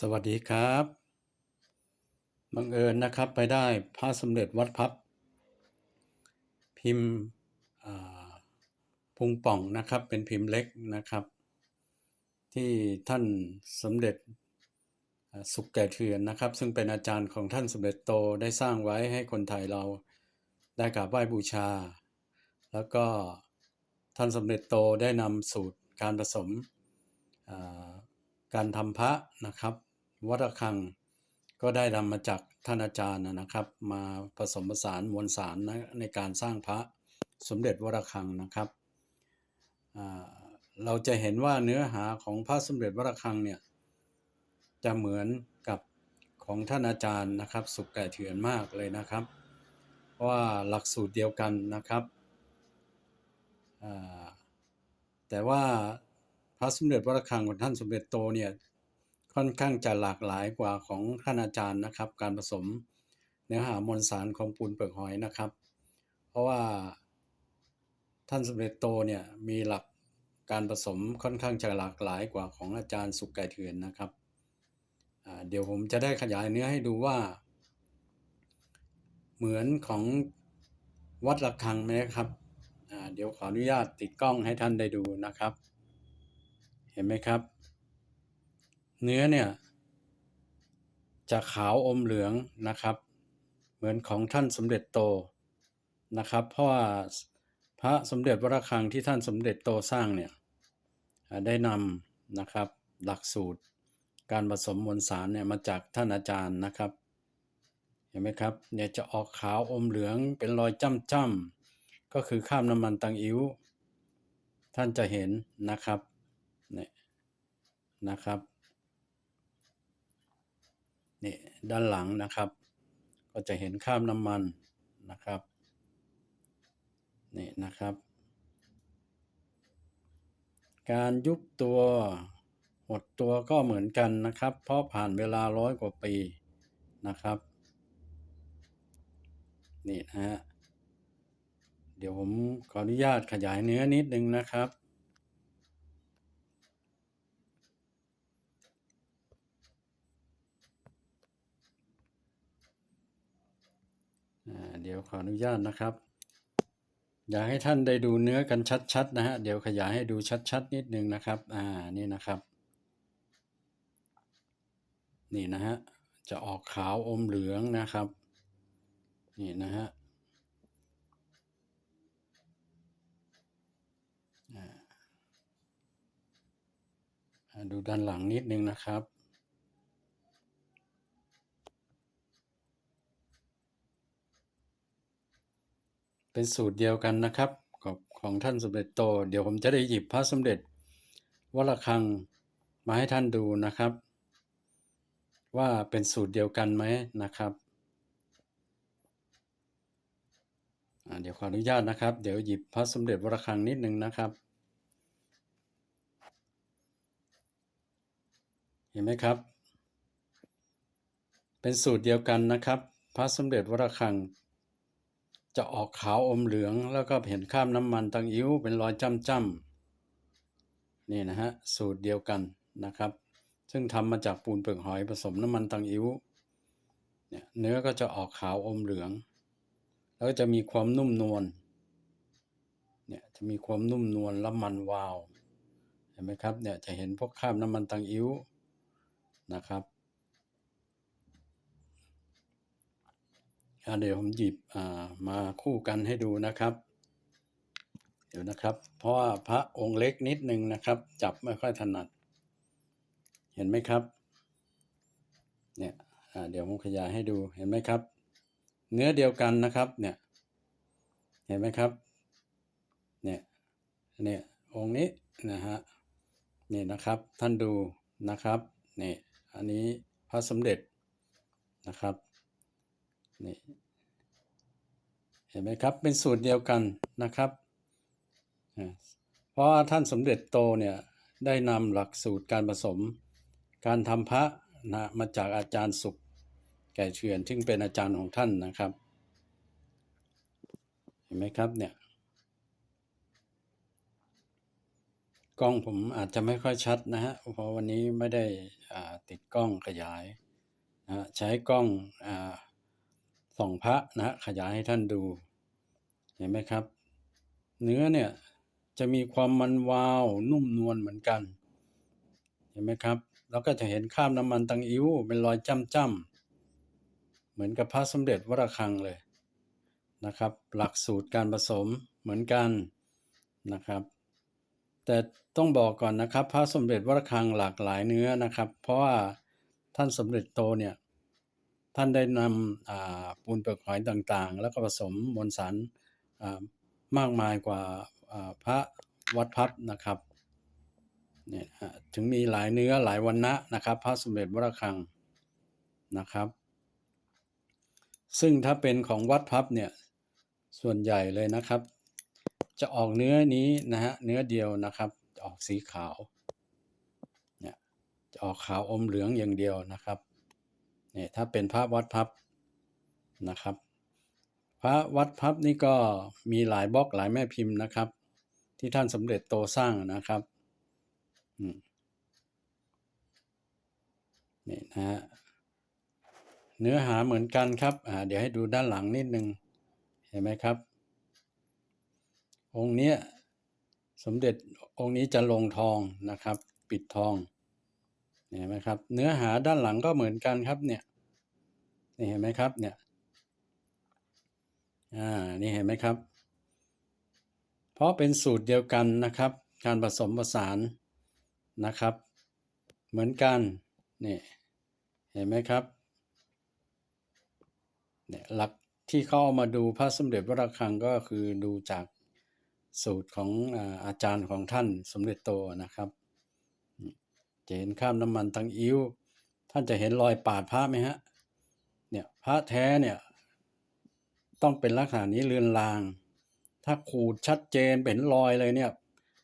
สวัสดีครับบังเอิญนะครับไปได้พระสมเด็จวัดพับ พิมพ์พุงป่องนะครับ เป็นพิมพ์เล็กนะครับ ที่ท่านสมเด็จสุขแก่เถือนนะครับ ซึ่งเป็นอาจารย์ของท่านสมเด็จโตได้สร้างไว้ให้คนไทยเราได้กราบไหว้บูชา แล้วก็ท่านสมเด็จโตได้นำสูตรการผสมอ การทำพระนะครับ วัดระฆังก็ได้นำมาจากท่านอาจารย์นะครับ มาผสมผสานมวลสารนะในการสร้างพระสมเด็จวัดระฆังนะครับเราจะเห็นว่าเนื้อหาของพระสมเด็จวัดระฆังเนี่ยจะเหมือนกับของท่านอาจารย์นะครับ สุขแก่เถือนมากเลยนะครับเพราะว่าหลักสูตรเดียวกันนะครับแต่ว่า พระสมเด็จวัดระฆังของท่านสมเด็จโตเนี่ยค่อนข้างจะหลากหลายกว่าของท่านอาจารย์นะครับ การผสมเนื้อหามวลสารของปูนเปลือกหอยนะครับ เพราะว่าท่านสมเด็จโตเนี่ยมีหลักการผสมค่อนข้างจะหลากหลายกว่าของอาจารย์สุกไก่เถือนนะครับเดี๋ยวผมจะได้ขยายเนื้อให้ดูว่า เหมือนของวัดระฆังไหมครับเดี๋ยวขออนุญาตติดกล้องให้ท่านได้ดูนะครับ เห็นไหมครับ เนื้อเนี่ย จะขาวอมเหลืองนะครับ เหมือนของท่านสมเด็จโตนะครับ เพราะว่าพระสมเด็จวรคังที่ท่านสมเด็จโตสร้างเนี่ยได้นำนะครับหลักสูตรการผสมมวลสารเนี่ยมาจากท่านอาจารย์นะครับ เห็นไหมครับเนี่ยจะออกขาวอมเหลืองเป็นรอยจ้ำๆก็คือข้ามน้ำมันตังอิ้ว ท่านจะเห็นนะครับ เนี่ยนะครับนี่ด้านหลังนะครับ ก็จะเห็นข้ามน้ำมันนะครับนี่นะครับ การยุบตัวหดตัวก็เหมือนกันนะครับ เพราะผ่านเวลาร้อยกว่าปีนะครับนี่นะฮะเดี๋ยวผมขออนุญาตขยายเนื้อนิดนึงนะครับ เดี๋ยวขออนุญาตนะครับ อยากให้ท่านได้ดูเนื้อกันชัดๆนะฮะเดี๋ยวขยายให้ดูชัดๆนิดนึงนะครับ อ่านี่นะครับ นี่นะฮะจะออกขาวอมเหลืองนะครับ นี่นะฮะอ่าดูด้านหลังนิดนึงนะครับ เป็นสูตรเดียวกันนะครับกับของท่านสมเด็จโต เดี๋ยวผมจะได้หยิบพระสมเด็จวระฆังมาให้ท่านดูนะครับ ว่าเป็นสูตรเดียวกันไหมนะครับเดี๋ยวขออนุญาตนะครับ เดี๋ยวหยิบพระสมเด็จวระฆังนิดนึงนะครับ เห็นไหมครับ เป็นสูตรเดียวกันนะครับ พระสมเด็จวระฆัง จะออกขาวอมเหลืองแล้วก็เห็นข้ามน้ำมันตังอิ้วเป็นรอยจ้ำๆนี่นะฮะสูตรเดียวกันนะครับ ซึ่งทำมาจากปูนเปลือกหอยผสมน้ำมันตังอิ้วเนี่ยเนื้อก็จะออกขาวอมเหลือง แล้วจะมีความนุ่มนวลเนี่ยจะมีความนุ่มนวลและมันวาวเห็นไหมครับเนี่ยจะเห็นพวกข้ามน้ำมันตังอิ้วนะครับ อ่า เดี๋ยวผมหยิบมาคู่กันให้ดูนะครับ เดี๋ยวนะครับ เพราะว่าพระองค์เล็กนิดนึงนะครับ จับไม่ค่อยถนัด เห็นไหมครับ เนี่ยเดี๋ยวผมขยายให้ดูเห็นไหมครับ เนื้อเดียวกันนะครับ เนี่ย เห็นไหมครับ เนี่ย เนี่ยองค์นี้นะฮะนี่นะครับท่านดูนะครับนี่อันนี้พระสมเด็จนะครับ นี่เห็นไหมครับเป็นสูตรเดียวกันนะครับ เพราะท่านสมเด็จโตเนี่ยได้นำหลักสูตรการผสม การทำพระนะมาจากอาจารย์สุข แก่เชือนซึ่งเป็นอาจารย์ของท่านนะครับ เห็นไหมครับเนี่ยกล้องผมอาจจะไม่ค่อยชัดนะฮะเพราะวันนี้ไม่ได้ติดกล้องขยายนะใช้กล้องอ ส่องพระนะฮะขยายให้ท่านดู เห็นไหมครับ เนื้อเนี่ยจะมีความมันวาวนุ่มนวลเหมือนกัน เห็นไหมครับ แล้วก็จะเห็นข้ามน้ำมันตังอิ้วเป็นรอยจ้ำจ้ำๆเหมือนกับพระสมเด็จวรคังเลยนะครับ หลักสูตรการผสมเหมือนกันนะครับ แต่ต้องบอกก่อนนะครับ พระสมเด็จวรคังหลากหลายเนื้อนะครับ เพราะว่าท่านสมเด็จโตเนี่ย ท่านได้นำปูนเปลือกหอยต่างๆ แล้วก็ผสมมวลสารมากมายกว่าพระวัดพับนะครับเนี่ยถึงมีหลายเนื้อหลายวันนะนะครับ พระสมเด็จวรคังนะครับ ซึ่งถ้าเป็นของวัดพับเนี่ยส่วนใหญ่เลยนะครับ จะออกเนื้อนี้นะฮะเนื้อเดียวนะครับออกสีขาวเนี่ยจะออกขาวอมเหลืองอย่างเดียวนะครับ เนี่ยถ้าเป็นพระวัดพับนะครับ พระวัดพับนี่ก็มีหลายบล็อกหลายแม่พิมพ์นะครับ ที่ท่านสมเด็จโตสร้างนะครับอืมนี่นะฮะเนื้อหาเหมือนกันครับอ่าเดี๋ยวให้ดูด้านหลังนิดนึง เห็นไหมครับ องค์เนี้ยสมเด็จองค์นี้จะลงทองนะครับ ปิดทอง เห็นไหมครับ เนื้อหาด้านหลังก็เหมือนกันครับเนี่ยนี่เห็นไหมครับเนี่ยอ่านี่เห็นไหมครับ เพราะเป็นสูตรเดียวกันนะครับ การผสมผสานนะครับ เหมือนกันนี่เห็นไหมครับเนี่ยหลักที่เขาเอามาดูพระสมเด็จวรคังก็คือดูจากสูตรของอาจารย์ของท่านสมเด็จโตนะครับ จะเห็นข้ามน้ำมันทั้งอิ้ว ท่านจะเห็นรอยปาดพระไหมฮะ เนี่ยพระแท้เนี่ยต้องเป็นลักษณะนี้เลือนลาง ถ้าขูดชัดเจนเป็นรอยเลยเนี่ย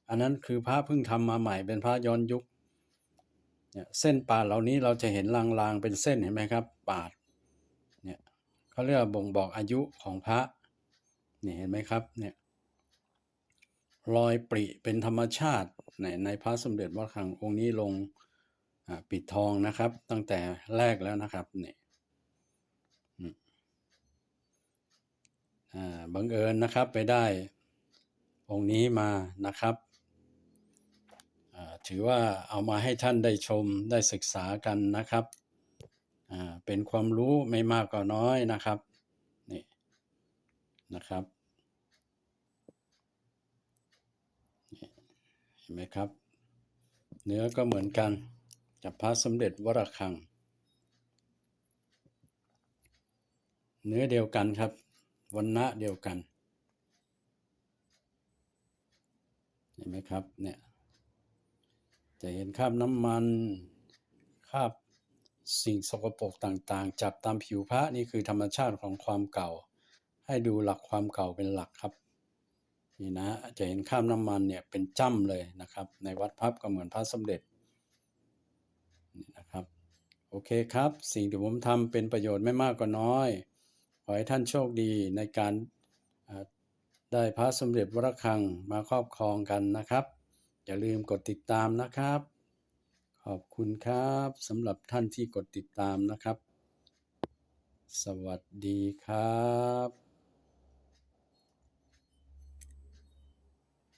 อันนั้นคือพระเพิ่งทำมาใหม่เป็นพระย้อนยุค เนี่ยเส้นปาดเหล่านี้เราจะเห็นลางๆเป็นเส้นเห็นไหมครับ ปาด เนี่ยเขาเรียกว่าบ่งบอกอายุของพระ เนี่ยเห็นไหมครับ เนี่ย รอยปริเป็นธรรมชาติในในพระสมเด็จวัดคังองค์นี้ลงปิดทองนะครับ ตั้งแต่แรกแล้วนะครับเนี่ยบังเอิญนะครับไปได้องค์นี้มานะครับถือว่าเอามาให้ท่านได้ชมได้ศึกษากันนะครับเป็นความรู้ไม่มากก็น้อยนะครับนี่นะครับนี่เห็นไหมครับ เนื้อก็เหมือนกันกับพระสมเด็จวรคัง เนื้อเดียวกันครับวันณะเดียวกัน เห็นไหมครับเนี่ยจะเห็นคราบน้ำมันคราบสิ่งสกปรกต่างๆ จับตามผิวพระนี่คือธรรมชาติของความเก่า ให้ดูหลักความเก่าเป็นหลักครับ นี่นะจะเห็นคราบน้ำมันเนี่ยเป็นจ้ำเลยนะครับ ในวัดพับก็เหมือนพระสมเด็จนี่นะครับ โอเคครับ สิ่งที่ผมทำเป็นประโยชน์ไม่มากก็น้อย ขอให้ท่านโชคดีในการได้พระสมเด็จวรคังมาครอบครองกันนะครับ อย่าลืมกดติดตามนะครับ ขอบคุณครับสำหรับท่านที่กดติดตามนะครับ สวัสดีครับ